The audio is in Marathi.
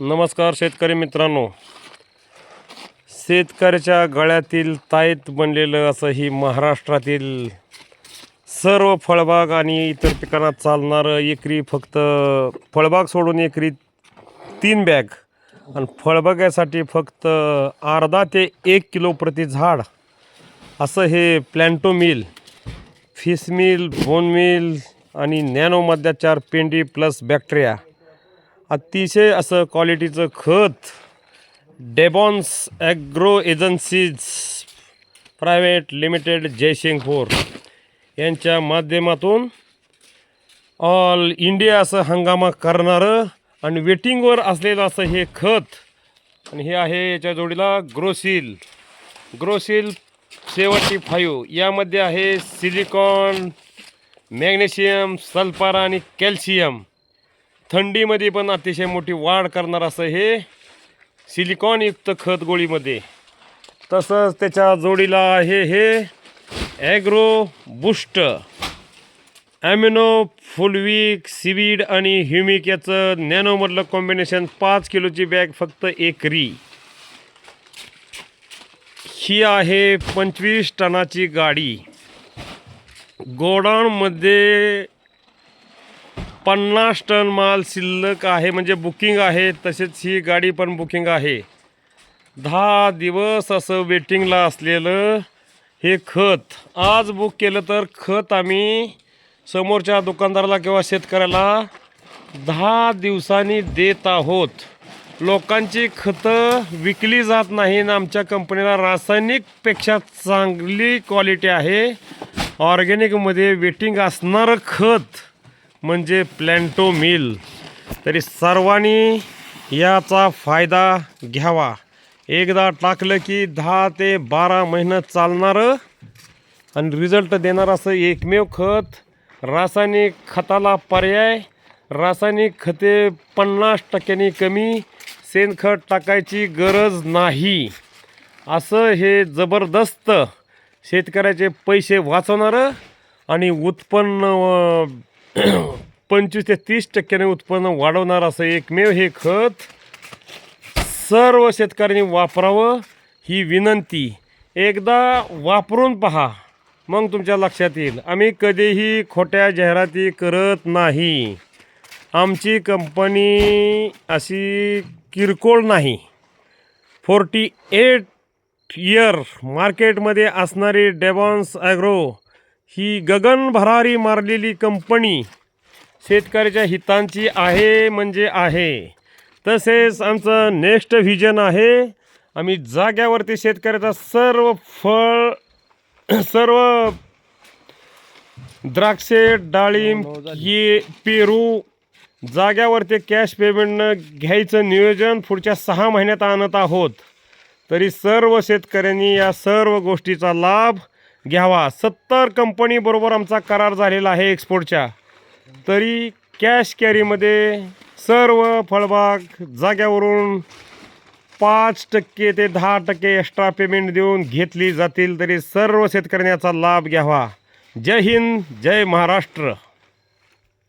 नमस्कार शेतकरी मित्रांनो. शेतकऱ्याच्या गळ्यातील ताईत बनलेलं असं ही महाराष्ट्रातील सर्व फळबाग आणि इतर पिकांना चालणारं एकरी फक्त फळबाग सोडून एकरी तीन बॅग आणि फळबागासाठी फक्त अर्धा ते एक किलो प्रति झाड असं हे planto meal fish meal bone meal आणि नॅनोमध्याचार पेंडी प्लस बॅक्टेरिया अतिशय असं क्वालिटीचं खत Debons agro agencies private limited Jaysingpur. यांच्या माध्यमातून ऑल इंडिया असं हंगामा करणारं आणि वेटिंगवर असलेलं असं हे खत आणि हे आहे याच्या जोडीला ग्रोसिल ग्रोसिल सेवन्टी फाईव्ह. यामध्ये आहे सिलिकॉन मॅग्नेशियम सल्फर आणि कॅल्शियम. थंडीमध्ये पण अतिशय मोठी वाढ करणार असं हे सिलिकॉनयुक्त खत गोळीमध्ये. तसंच त्याच्या जोडीला आहे हे agro boost. Amino fulvic seaweed आणि ह्युमिक याचं नॅनोमधलं कॉम्बिनेशन पाच किलोची बॅग फक्त एकरी. ही आहे पंचवीस टनाची गाडी. गोडाऊनमध्ये पन्नास टन माल शिल्लक आहे म्हणजे बुकिंग आहे तसेच ही गाडी पण बुकिंग आहे. दहा दिवस असं वेटिंगला असलेलं हे खत. आज बुक केलं तर खत आम्ही समोरच्या दुकानदाराला किंवा शेतकऱ्याला दहा दिवसांनी देत आहोत. लोकांची खतं विकली जात नाही आणि आमच्या कंपनीला रासायनिकपेक्षा चांगली क्वालिटी आहे. ऑर्गॅनिकमध्ये वेटिंग असणारं खत. म्हणजे प्लॅन्टो मिल तरी सर्वांनी याचा फायदा घ्यावा. एकदा टाकलं की दहा ते बारा महिनं चालणारं आणि रिझल्ट देणारं असं एकमेव खत. रासायनिक खताला पर्याय. रासायनिक खते पन्नास टक्क्यांनी कमी. शेणखत टाकायची गरज नाही. असं हे जबरदस्त शेतकऱ्याचे पैसे वाचवणारं आणि उत्पन्न पंचवीस ते तीस टक्क्याने उत्पन्न वाढवणार असं एकमेव हे खत सर्व शेतकऱ्यांनी वापरावं ही विनंती. एकदा वापरून पहा. मग तुमच्या लक्षात येईल. आम्ही कधीही खोट्या जाहिराती करत नाही. आमची कंपनी अशी किरकोळ नाही. फोर्टी एट इयर मार्केटमध्ये असणारी डेबॉन्स ॲग्रो ही गगन भरारी मारलेली कंपनी शेतकऱ्याच्या हितांची आहे म्हणजे आहे. तसेच आमचं नेक्स्ट व्हिजन आहे आम्ही जाग्यावरती शेतकऱ्याचा सर्व फळ सर्व द्राक्षे डाळिंब ये पेरू जाग्यावरती कॅश पेमेंटनं घ्यायचं नियोजन पुढच्या सहा महिन्यात आणत आहोत. तरी सर्व शेतकऱ्यांनी या सर्व गोष्टीचा लाभ घ्यावा. सत्तर कंपनीबरोबर आमचा करार झालेला आहे एक्सपोर्टच्या तरी कॅश कॅरीमध्ये सर्व फळबाग जाग्यावरून पाच टक्के ते दहा टक्के एक्स्ट्रा पेमेंट देऊन घेतली जातील तरी सर्व शेतकऱ्यांनी याचा लाभ घ्यावा. जय हिंद जय महाराष्ट्र.